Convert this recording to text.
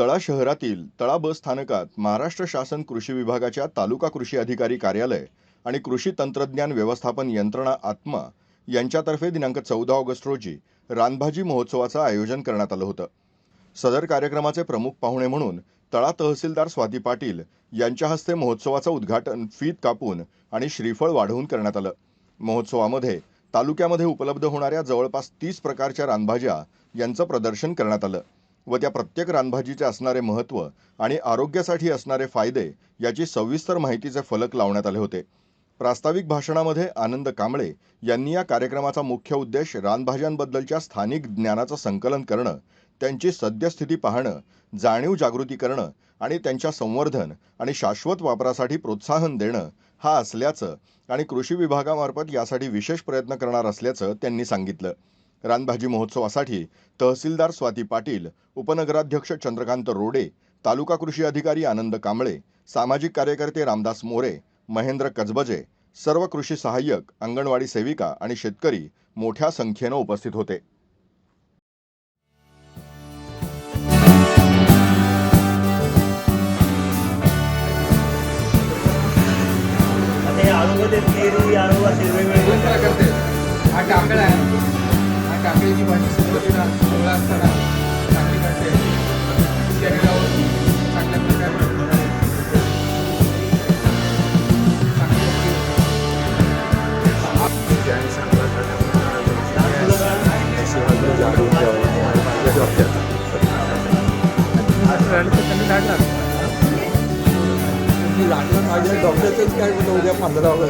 तळा शहरातील तळा बस स्थानकात महाराष्ट्र शासन कृषी विभागाच्या तालुका कृषी अधिकारी कार्यालय आणि कृषी तंत्रज्ञान व्यवस्थापन यंत्रणा आत्मा यांच्यातर्फे दिनांक चौदा ऑगस्ट रोजी रानभाजी महोत्सवाचं आयोजन करण्यात आलं होतं. सदर कार्यक्रमाचे प्रमुख पाहुणे म्हणून तळा तहसीलदार स्वाती पाटील यांच्या हस्ते महोत्सवाचं उद्घाटन फीत कापून आणि श्रीफळ वाढवून करण्यात आलं. महोत्सवामध्ये तालुक्यामध्ये उपलब्ध होणाऱ्या जवळपास तीस प्रकारच्या रानभाज्या यांचं प्रदर्शन करण्यात आलं. व त्या प्रत्येक रानभाजीचे असणारे महत्त्व आणि आरोग्यासाठी असणारे फायदे याची सविस्तर माहितीचे फलक लावण्यात आले होते. प्रास्ताविक भाषणामध्ये आनंद कांबळे यांनी या कार्यक्रमाचा मुख्य उद्देश रानभाज्यांबद्दलच्या स्थानिक ज्ञानाचं संकलन करणं त्यांची सद्यस्थिती पाहणं जाणीव जागृती करणं आणि त्यांच्या संवर्धन आणि शाश्वत वापरासाठी प्रोत्साहन देणं हा असल्याचं आणि कृषी विभागामार्फत यासाठी विशेष प्रयत्न करणार असल्याचं त्यांनी सांगितलं. रानभाजी महोत्सवासाठी तहसीलदार स्वाती पाटील उपनगराध्यक्ष चंद्रकांत रोडे तालुका कृषी अधिकारी आनंद कांबळे सामाजिक कार्यकर्ते रामदास मोरे महेंद्र कजबजे सर्व कृषी सहाय्यक अंगणवाडी सेविका आणि शेतकरी मोठ्या संख्येनं उपस्थित होते. आता काकडीची भाजी सुरुवातीला असताना चांगल्या प्रकारे माझ्या डॉक्टरचंच काय उद्या पंधरा ऑगस्ट